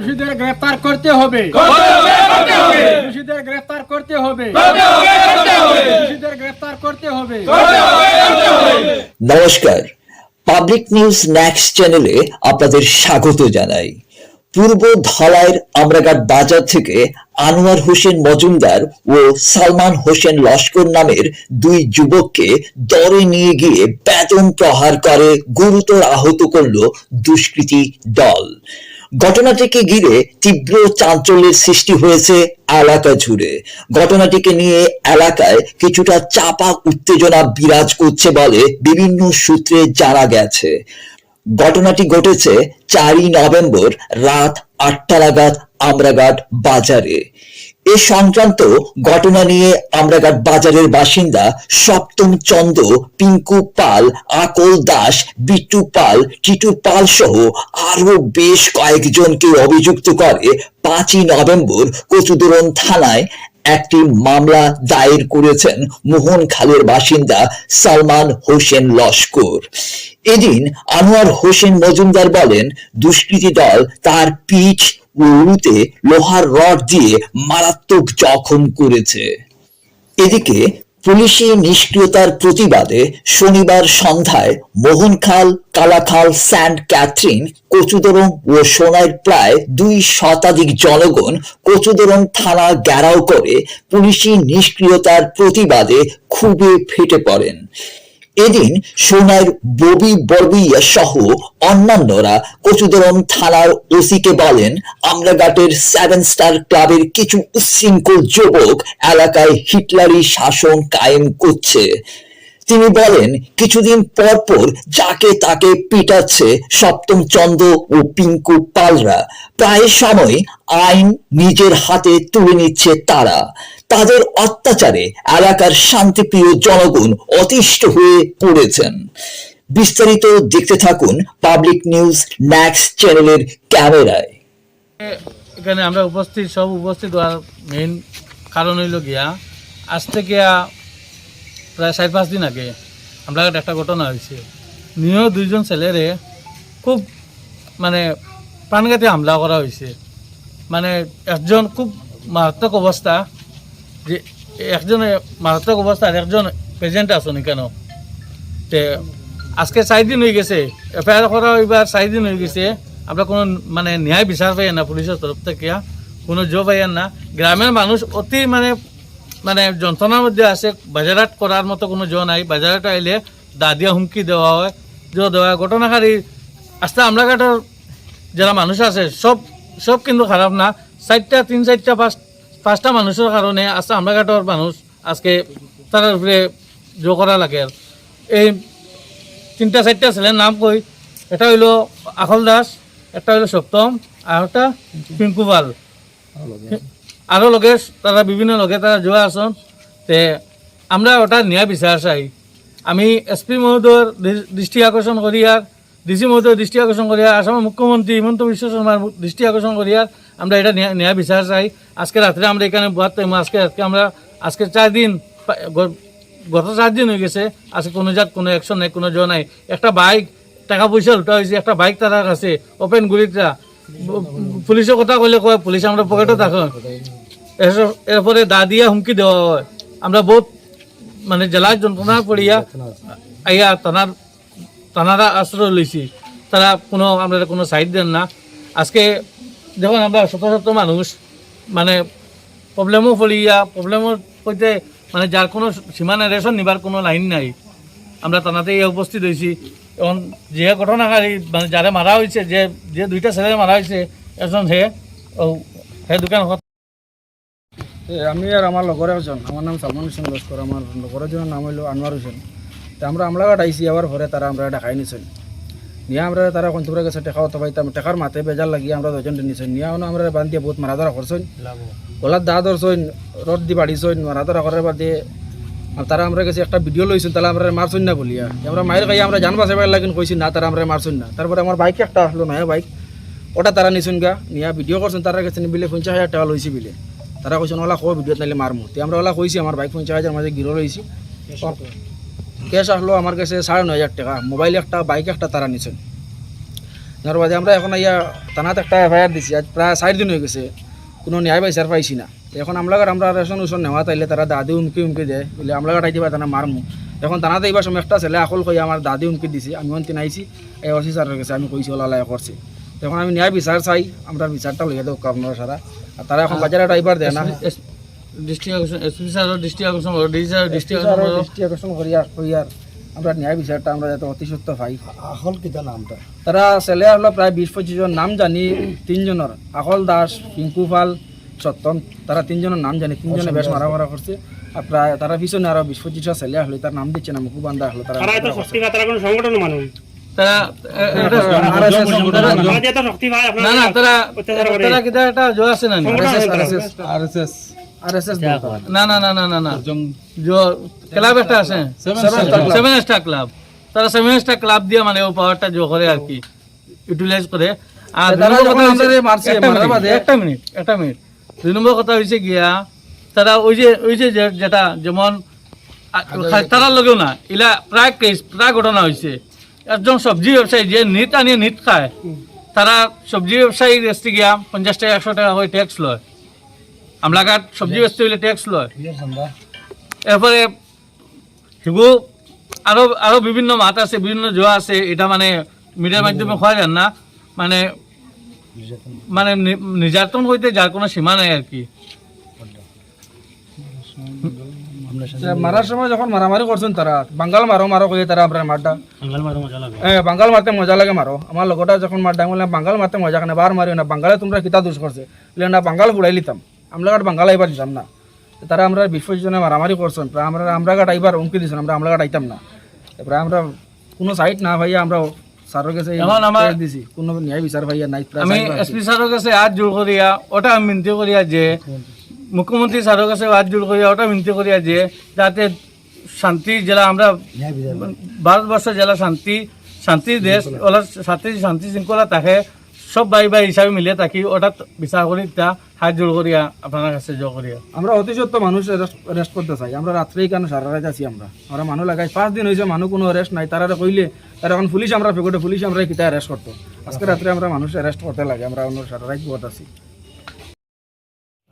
দোষীদের গ্রেফতার করতে হবে। দোষীদের গ্রেফতার করতে হবে। দোষীদের গ্রেফতার করতে হবে। নমস্কার। পাবলিক নিউজ নেক্সট চ্যানেলে আপনাদের স্বাগত জানাই। পূর্ব ধলাইয়ের আমরাঘাট বাজার থেকে আনোয়ার হোসেন মজুমদার ও সালমান হোসেন লস্কর নামের দুই যুবককে দরে নিয়ে গিয়ে বেতন প্রহার করে, গুরুতর আহত করল দুষ্কৃতী দল। ঘটনাটিকে ঘিরে তীব্র চাঞ্চল্যের সৃষ্টি হয়েছে এলাকা জুড়ে। ঘটনাটিকে নিয়ে এলাকায় কিছুটা চাপা উত্তেজনা বিরাজ করছে বলে বিভিন্ন সূত্রে জানা গেছে। ঘটনাটি ঘটেছে চারই নভেম্বর রাত আটটা নাগাদ আমরাঘাট বাজারে। এ সংক্রান্ত ঘটনা নিয়ে আমরাঘাট বাজারের বাসিন্দা সপ্তম চন্দ্র, পিঙ্কু পাল, আকল দাস, বিট্টু পাল, টিটু পাল সহ আরও বেশ কয়েকজনকে অভিযুক্ত করে পাঁচই নভেম্বর কচুদরন থানায় একটি মামলা দায়ের করেছেন মোহন খালের বাসিন্দা সালমান হোসেন লস্কর। এদিন আনোয়ার হোসেন মজুমদার বলেন, দুষ্কৃতী দল তার পিঠ উরুতে লোহার রড দিয়ে মারাত্মক জখম করেছে। এদিকে পুলিশি নিষ্ক্রিয়তার প্রতিবাদে শনিবার সন্ধ্যায় মোহনখাল, কালাখাল সেন্ট ক্যাথরিন, কচুদরম ও সোনার প্রায় দুই শতাধিক জনগণ কচুদরম থানা ঘেরাও করে পুলিশি নিষ্ক্রিয়তার প্রতিবাদে খুবই ফেটে পড়েন। এদিন সোনার ববি বর্বিয়া সহ অন্যান্যরা কচুদরম থানার ওসিকে বলেন আমরাঘাটের সেভেন স্টার ক্লাবের কিছু উচ্ছৃঙ্খল যুবক এলাকায় হিটলারি শাসন কায়েম করছে। তিনি বলেন, কিছুদিন পর পর যাকে তাকে পিটাচ্ছে সপ্তম চন্দ্র ও পিঙ্কু পালরা, প্রায় সময় আইন নিজের হাতে তুলে নিচ্ছে তারা। তাদের অত্যাচারে এলাকার শান্তিপ্রিয় জনগণ অতিষ্ঠ হয়ে পড়েছেন। বিস্তারিত দেখতে থাকুন পাবলিক নিউজ নেক্সট চ্যানেলের ক্যামেরায়। এখানে আমরা উপস্থিত, সব উপস্থিত হওয়ার মেইন কারণ হইল গিয়া, আজ থেকে প্রায় চার পাঁচ দিন আগে আমরা একটা ঘটনা হয়েছে নিয়েও দুইজন ছেলেরে খুব মানে প্রাণঘাতী হামলা করা হয়েছে মানে একজন খুব মারাত্মক অবস্থা যে একজনে মারাত্মক অবস্থা আর একজন প্রেজেন্ট আছেন কেন? তে আজকে চার দিন হয়ে গেছে এফআইআর করা এবার চার দিন হয়ে গেছে। আমরা কোনো মানে ন্যায় বিচার পাই না পুলিশের তরফ থেকে কোনো জো পাই না গ্রামের মানুষ অতি মানে মানে যন্ত্রণার মধ্যে আছে বাজারহাট করার মতো কোনো জো নাই। বাজারহাট আইলে দা দিয়া হুমকি দেওয়া হয় জো দেওয়া হয়। ঘটনাকারী আস্তে আমরাঘাটের যারা মানুষ আছে সব সব কিন্তু খারাপ না। চারটা তিন চারটা পাঁচ, পাঁচটা মানুষের কারণে আজকে আমরাঘাটের মানুষ আজকে তার উপরে জো করা লাগে। এই তিনটা চারটা ছেলের নাম কই এটা হইল আখল দাস একটা হইল সপ্তম আর একটা পিঙ্কু পাল। আরও লগে তারা বিভিন্ন লগে তারা যোৱা আসন তে আমরা ওটা ন্যায় বিচার চাই। আমি এসপি মহোদয়ের দৃ- দৃষ্টি আকর্ষণ করিয়ার ডিসি মহোদয়ের দৃষ্টি আকর্ষণ করিয়ার আসামের মুখ্যমন্ত্রী হিমন্ত বিশ্ব শর্মার দৃষ্টি আকর্ষণ করিয়ার আমরা এটা ন্যায় বিচার চাই। আজকে রাত্রে আমরা এখানে বাদ আজকে আজকে আমরা আজকে চার দিন গত চার দিন হয়ে গেছে। আজকে কোনো জাত কোনো অ্যাকশন নাই, কোনো জো নাই। একটা বাইক টাকা পয়সা লুটা হয়েছে একটা বাইক তারা কাছে ওপেন গুলিটা পুলিশের কথা কইলে কয় পুলিশ আমরা পকেটে থাকো এরপরে দা দিয়া হুমকি দেওয়া হয়। আমরা বহুত মানে জেলার যন্ত্রণা পড়িয়া আইয়া থানার, থানারা আশ্রয় লইছি। তারা কোনো আমরা কোনো সাইড দেন না। আজকে দেখুন আমরা শত শত মানুষ মানে প্রবলেমও পড়িয়া প্রবলেমের সৈতে মানে যার কোনো সীমানা রেশন নিবার কোনো লাইন নাই। আমরা থানাতে উপস্থিত হয়েছি এবং যে ঘটনাকারী মানে যারা মারা হয়েছে যে যে দুইটা ছেলে মারা হয়েছে এজন হে, ও, হে দোকান আমি আর আমার লগর একজন আমার নাম সালমান হোসেন লস্কর আমার লগর একজনের নাম হইল আনোয়ার হোসেন। তা আমরা আমলাঘাট আইসি আবার ঘরে তারা আমরা দেখাই নিছেন নিয়ে আমরা তারা কন্তুরা গেছে টেকা হতে পাইতাম টেকার মাথে বেজার লাগিয়ে আমরা দুজন নিছেন নিয়ে আমরা বান্ধিয়ে বহুত মারা ধরা করছেন গলার দা ধরছেন রড দি বাড়িছেন মারা ধরা করার বাদে তারা আমরা কাছে একটা ভিডিও লইছেন তাহলে আমরা মারছেন না বলিয়া আমরা মায়ের খাই আমরা জানবা সেবার লাগিন কইছি না তারা আমরা মারছেন না। তারপরে আমার বাইক একটা আসলো নয়া বাইক। ওটা তারা নিছেন গা নিয়ে ভিডিও করছেন তারা কাছে বিলে পঞ্চাশ হাজার টাকা লইছি বিলে। তারা কৈছে ওলা কো ভিডিওত নাইলে মারমু তে আমরা ওলা কইছি আমার বাইক পঞ্চাশ হাজার মাঝে গিরো লইছি ক্যাশ আসলো আমার কাছে সাড়ে নয় হাজার টাকা মোবাইল একটা বাইক একটা তারা নিছেন যার বাদে আমরা এখন ইয়া থানাতে একটা এফআইআর দিছি। আজ প্রায় চার দিন হয়ে গেছে কোনো ন্যায় বিচার পাইছি না। এখন আমলাগার আমরা রেশন উসন নেওয়া তাইলে তারা দাদি উমকি উমকি দেয় বলে আমলাগার আইতে পারে তারা মারমু এখন থানাতে এইবার সময় একটা ছেলে আকল কই আমার দাদি উমকি দিছি আমি অন্তিন আইছি এই ওসি স্যারের কাছে আমি কইছি ওলা করছি এখন আমি ন্যায় বিচার চাই আমরা বিচারটা লইয়া দেবো আপনারা সারা তারা এখন বাজারে ড্রাইভার দেয় না? ডিস্ট্রিক্ট আকর্ষণ এসপি স্যারও ডিস্ট্রিক্ট আকর্ষণ করো ডিসি স্যার ডিস্ট্রিক্ট আকর্ষণ দৃষ্টি আকর্ষণ করিয়া করিয়ার আমরা ন্যায় বিচারটা আমরা যাতে অতি সত্য পাই। আসল কিতা নামটা? তারা ছেলে হলো প্রায় বিশ পঁচিশ জন নাম জানি তিনজনের। আকল দাস পিঙ্কু পাল সত্যম তারা তিনজনের নাম জানি তিনজনে বেশ মারা মারা করছে। আর প্রায় তারা পিছনে আরও বিশ পঁচিশটা ছেলে আসলো তার নাম দিচ্ছে না মুকু বান্ধা আসলো তারা সংগঠন মানুষ? তারা এ- এটা- RSS সংগঠন, তারা যে এত শক্তি পায় না না তারা তারা কিতা একটা জো আছে না নি? RSS, RSS, RSS দরকার। না না না না না না। जो ক্লাব একটা আছে। Seven Star Club। Seven star club তারা সেভেন স্টার ক্লাব দিয়ে মানে ও পাওয়ারটা জো করে আর কি। ইউটিলাইজ করে। আর দুই নম্বর কথা হচ্ছে- একটা মিনিট, একটা মিনিট দুই নম্বর কথা হয়েছে গিয়া তারা ওই যে ওই যে যেটা যেমন তারার লগেও না। ইলা প্রায় কেস প্রায় ঘটনা হয়েছে একজন সবজি ব্যবসায়ী যে নিট আনিয়ে নিট খায় তারা সবজি ব্যবসায়ী রেস্টি গিয়া পঞ্চাশ টাকা একশো টাকা করে ট্যাক্স লয়। আমলাঘাট সবজি বেচতে হইলে ট্যাক্স লয়। এরপরে সেইবোৰ আৰু আৰু বিভিন্ন মাত আছে বিভিন্ন জোৱা আছে এটা মানে মিডিয়াৰ মাধ্যমে খোৱা যান না? মানে মানে নি- নিৰ্যাতন সৈতে যাৰ কোনো সীমা নাই আর কি। মারার সময় যখন মারামারি করছেন তারা বাঙ্গাল মারো মারো কই তারা আপনার মারটা হ্যাঁ বাঙ্গাল মারতে মজা লাগে মারো। আমার লগটা যখন মারটা বললাম বাঙ্গাল মারতে মজা কেন? বার মারিও না। বাঙ্গালে তোমরা কিতা দোষ করছে? বলে না বাঙ্গাল ফুড়াই লিতাম। আমরা গাট বাঙ্গাল আইবার দিতাম না। তারা আমরা বিশ জনে মারামারি করছেন। আমরা আমরা গাট আইবার উমকি দিছেন। আমরা আমরা গাট আইতাম না। তারপরে আমরা কোনো সাইড না ভাইয়া আমরা স্যারের কাছে এখন আমার- দিছি। কোনো ন্যায় বিচার ভাইয়া নাই। আমি side বার এছ পি ছাৰৰ কাছে হাত জোৰ করিয়া ওটা আমি মিনতি করিয়া যে মুখ্যমন্ত্রী ছাৰৰ কাছে হাত জোর করিয়া ওটা মিনতি করিয়া যে যাতে শান্তি জেলা আমরা ভারতবর্ষ জেলা শান্তি শান্তির দেশ ওলা শান্তি শান্তি শৃঙ্খলা থাকে সব ভাই ভাই হিসাবে মিলে থাকি ওটা বিচার করি তা হাত জোর করিয়া আপনার কাছে জোর করিয়া আমরা অতি সত্য মানুষ রেস্ট করতে চাই আমরা রাত্রেই কেন সারা রাত আছি আমরা? আমরা মানুষ লাগাই পাঁচ দিন হয়েছে মানুষ কোনো রেস্ট নাই তারা কইলে তারা এখন পুলিশ আমরা ফেকটে পুলিশ আমরা কিতা অ্যারেস্ট করতো। আজকে রাত্রে আমরা মানুষ অ্যারেস্ট করতে লাগে আমরা অন্য সারা রাত বহুত আছি।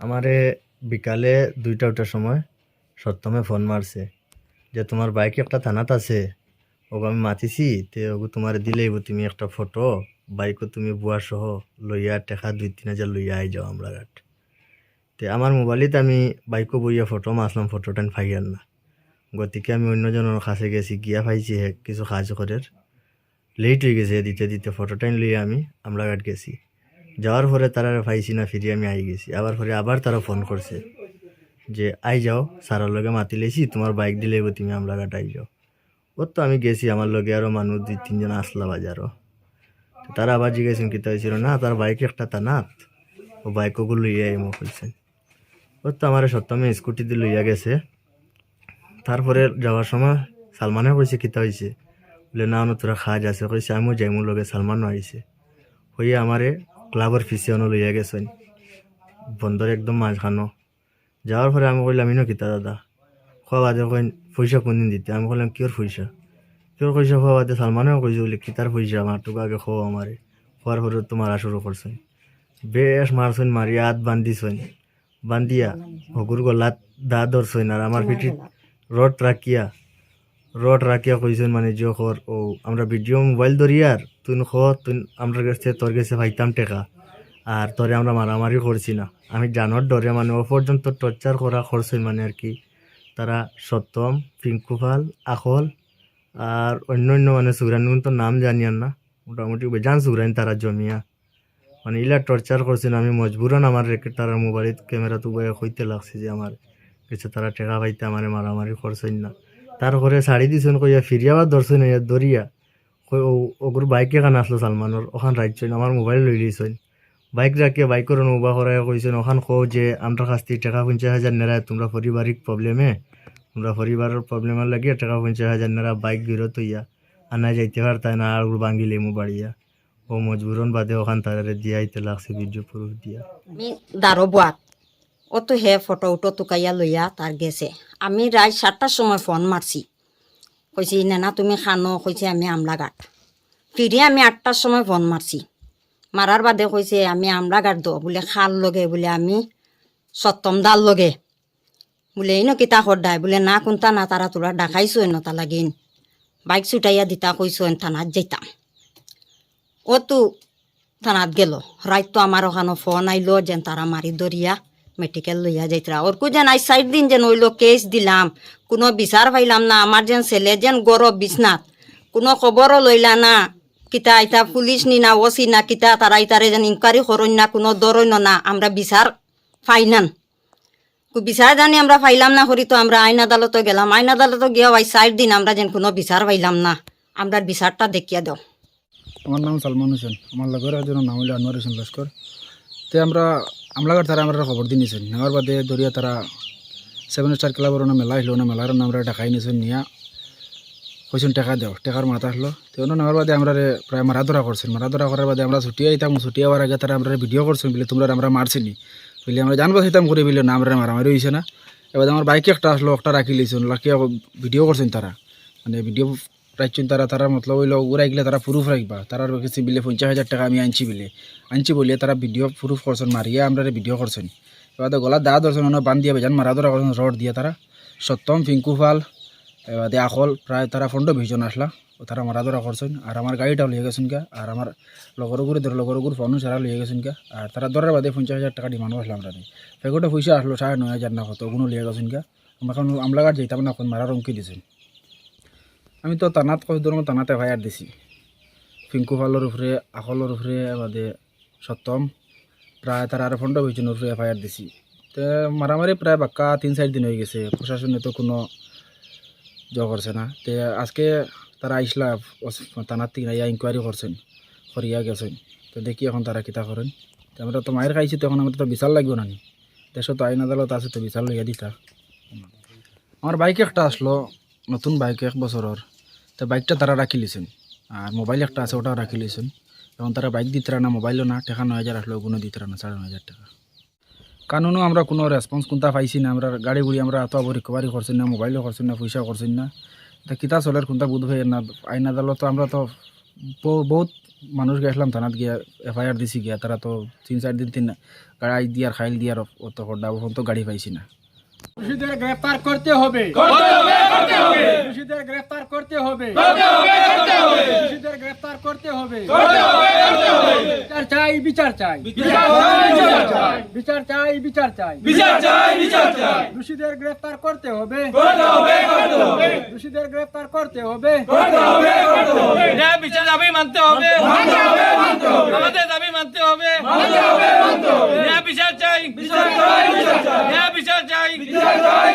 আমারে বিকালে দুইটা ওটার সময় সত্যমে ফোন মারছে যে, তোমার বাইক একটা থানাত আছে ওকে আমি মাতিছি, তে ওগু তোমার দিলেই তুমি একটা ফটো, বাইকও তুমি বুয়া সহ লইয়া টেকা দুই তিন হাজার লইয়া আই যাও আমরা ঘাট। তে আমার মোবাইলত আমি বাইকও বইয়া ফটো মাসলাম ফটোটা ফাইয়ার না। গতিকে আমি অন্যজনের কাছে গেছি, গিয়া পাইছি কিছু সাহায্য করার। লেট হয়ে গেছে, দিতে দিতে ফটোটাই লইয়া আমি আমরা ঘাট গেছি। যাওয়ার পরে তারা পাইছি না ফিরে আমি আই গেছি। আবার পরে আবার তারা ফোন করছে যে, আই যাও সারার লগে মাতি লেছি, তোমার বাইক দিলে তুমি আমরা আই যাও। ওর তো আমি গেছি, আমার লগে আরও মানুষ দুই তিনজন আসলা বাজারও। তো তারা আবার জিজ্ঞাসেন কিতা হয়েছিল, না, তার বাইক একটা তানাত ও বাইকগুলো লইয়া এমো বলছেন ওর তো আমার সত্যমে স্কুটিতে লইয়া গেছে। তারপরে যাওয়ার সময় সালমানে কইছে, কিতা হয়েছে বলে, না না, তোরা খাজ আছে। কইছে, আমিও যাইমুর লগে সালমানও আইছে। হইয়া আমারে ক্লাবের ফিসিয়ানো লইয়া গেছেন বন্দর একদম মাঝখানো যাওয়ার পরে আমি কইলাম, ইনো কিতা দাদা খোয়া বাদে কইন পয়সা কোনদিন দিতে? আমি কইলাম কিয়র পয়সা কিয়র পয়সা খোয়া বাদে সালমানেও কইছে বলে কিতার পয়সা আমার তোকে আগে খোয়া আমারে খোয়ার পরে তো মারা শুরু করছেন বেশ মারছেন মারিয়া হাত বান্ধিছেন বান্ধিয়া হকুর গলাত দা ধরছেন আর আমার পিঠিত রড রাখিয়া রড রাখিয়া কইছেন মানে যে খর, ও, আমরা ভিডিও মোবাইল ধরিয়ার তুই খ তুই আমরা কাছে তোর কাছে ভাইতাম টেকা। আর তোরে আমরা মারামারি করছি না। আমি জানোর ডরে মানে ও পর্যন্ত টর্চার করা করছেন মানে আর কি। তারা সত্যম পিঙ্কুফাল আখল আর অন্য অন্য মানে সুগ্রান তো নাম জানিয়ান না। মোটামুটি বেজান সুগ্রান তারা জমিয়া। মানে ইলা টর্চার করছেন, আমি মজবুরন আমার রেখে তারা মোবাইলত ক্যামেরা তো বয়ে হইতে লাগছে যে আমার কিছু তারা টেকা পাইতে আমার মারামারি করছেন না। তারপরে শাড়ি দিছেন কইয়া ফিরিয়া আবার ধরছেন দরিয়া কই ও ওগুর বাইকে কান আসলো সালমানোর ওখান রাখছেন আমার মোবাইল লই লইছেন বাইক রাখিয়া বাইকের অনুভব করাই কইছেন ওখান কো যে আমরা কাছ থেকে টাকা পঞ্চাশ হাজার নেড়ায় তোমরা পারিবারিক প্রবলেমে তোমরা পরিবারের প্রবলেমের লাগিয়ে টাকা পঞ্চাশ হাজার নেড়া বাইক বিরত হইয়া। আনা যাইতে পারতায় না আর বাঙ্গি লেমু বাড়িয়া ও মজবুরন বাদে ওখান তারে দিয়াইতে লাগছে বীর্য পুরুষ দিয়া। দারো বোয়াত ও তো হে ফটো উটো টুকাইয়া লইয়া তার গেছে। আমি রাত সাতটার সময় ফোন মারছি। কইছি, নেনা, তুমি খানো? কইছে, আমি আমলা গাঠ ফিরে আমি আটটার সময় ফোন মারছি। মারার বাদে কইছে, আমি গাড় দো। বলে, খাল লগে। বলে, আমি সপ্তম দাল লগে। বলে এই কিতা খড্ডায় বলে, না, কোনটা না, তারা তোরা ডাকাইছো ন তা লাগিন বাইক ছুটাইয়া দিতা কইছো থানাত যাইতাম। ও তো থানাত গেল। রাইত তো আমার ওখানে ফোন আইলো যেন তারা মারি দরিয়া মেডিকেল লইয়া যাইতরা। ওর যেন আই সাইড দিন যেন ওইলো কেস দিলাম। কোনো বিচার পাইলাম না আমার যেন ছেলে যেন গরব বিছনাত কোনো খবরও লইলা না, কিতা ইতা পুলিশ নি না, ওসি না, কিতা তারা ইতারে যেন ইনকোয়ারি করইন না, কোনো দরইন না, আমরা বিচার ফাইনান বিচার জানি আমরা পাইলাম না করি তো আমরা আইন আদালতে গেলাম। আইন আদালতে গিয়ে ওই সাইড দিন আমরা যেন কোনো বিচার পাইলাম না। আমরা বিচারটা দেখিয়া দাও। আমার নাম সালমান হোসেন। আমার লগর একজনের নাম হইল আনোয়ার হোসেন লস্কর। তে আমরা আমলাগার তারা আমরা খবর দিয়ে নিছেন নেওয়ার বাদে দরিয়া তারা সেভেন স্টার ক্লাবের মেলা আসলো না মেলার আমরা ডাকাই নিছেন নিয়া কইছেন টাকা দেও টাকার মাথা আসলো তো অন্য নেওয়ার বাদে আমরা প্রায় মারা ধরা করছেন মারা ধরা করার বাদে আমরা ছুটি আইতাম, ছুটি হওয়ার আগে তারা আমরা ভিডিও করছেন বলে তোমরা আমরা মারছিনি বলে আমরা জানব সেতাম করে বলে না আমরা মারামারি হয়েছে না। এবার আমার বাইকে একটা আসলো একটা রাখি লিছেন লাকি ভিডিও করছেন তারা মানে ভিডিও রাখছেন তারা তারা মতলব হইল গেলে তারা প্রুফ রাখবা। তারা কাছে বিলে পঞ্চাশ হাজার টাকা আমি আনছি বিলে। আনছি বলে তারা ভিডিও প্রুফ করছেন, মারিয়া আমরা ভিডিও করছেন। এবার গলা দা ধরছেন, অন্য বান দিয়ে বেজান, মারা ধরা করছেন, রড দিয়ে তারা। সত্যম, পিঙ্কু ফাল এবার আখল, প্রায় তারা ফন্ড ভিজন আসলা। ও তারা মারা ধরা করছেন, আর আমার গাড়িটাও লিয়ে গেছেন গা, আর আমার লগর গুড়ি ধরে লগর গুড় ফোন সারা লিয়ে গেছেন গা, আর তারা ধরার বাদে পঞ্চাশ হাজার টাকা ডিমান্ড আসলাম তাদের ফেগোটা পয়সা আসলো, সাড়ে নয় হাজার না কত ওগুলো লিয়ে গেছেন গা। আমরা এখন আমলাঘাট যাইতাম না এখন মারা রঙ্কি দিয়েছেন আমি তো তানাত কই ধরুন তানাতে ভাইয়ার দিছি। পিঙ্কু ফালের উপরে আখলের উপরে বাদে সত্যম প্রায় তার আর ফন্ড হয়েছিল উপরে এফআইআর দিছি। তো মারামারি প্রায় বাক্কা তিন চার দিন হয়ে গেছে। প্রশাসনে তো কোনো জ করছে না। তে আজকে তারা আইসলা থানার থেকে ইয়া ইনকোয়ারি করছেন করিয়া গেছেন। তো দেখি এখন তারা কিতা করেন তো আমরা তো মায়ের খাইছি তখন আমাদের তো বিচার লাগবে না দেশে তো আইন আদালত আছে, তো বিচার লইয়া দিতা আমার বাইক একটা আসলো নতুন বাইক এক বছরের তো বাইকটা তারা রাখি লিছেন আর মোবাইল একটা আছে ওটাও রাখি লিছেন এখন তারা বাইক দিতে না মোবাইলও না টাকা নয় হাজার আসলো ওগুলো দিতে না সাড়ে নয় হাজার টাকা কানুনও আমরা কোনো রেসপন্স কোনটা পাইছি না আমরা গাড়ি গুড়ি আমরা এত আবার রিকভারি করছেন না মোবাইলও করছেন না পয়সা করছেন না তা কিতা চলের কোনটা বুধ হয়ে না আইন আদালত আমরা তো বহুত মানুষ গেছিলাম থানাত গিয়া এফআইআর দিছি গিয়া তারা তো তিন চার দিন তিন গাড়ি দিয়ার খাইল দিয়ার অত হড্ডা তো গাড়ি পাইছি না দোষীদের গ্রেফতার করতে হবে দোষীদের গ্রেফতার করতে হবে দোষীদের গ্রেফতার করতে হবে বিচার চাই বিচার চাই বিচার চাই বিচার চাই দোষীদের গ্রেফতার করতে হবে দোষীদের গ্রেফতার করতে হবে বিচার দাবি মানতে হবে আমাদের দাবি মানতে হবে চাই বিচার চাই ন্যায় বিচার চাই বিচার চাই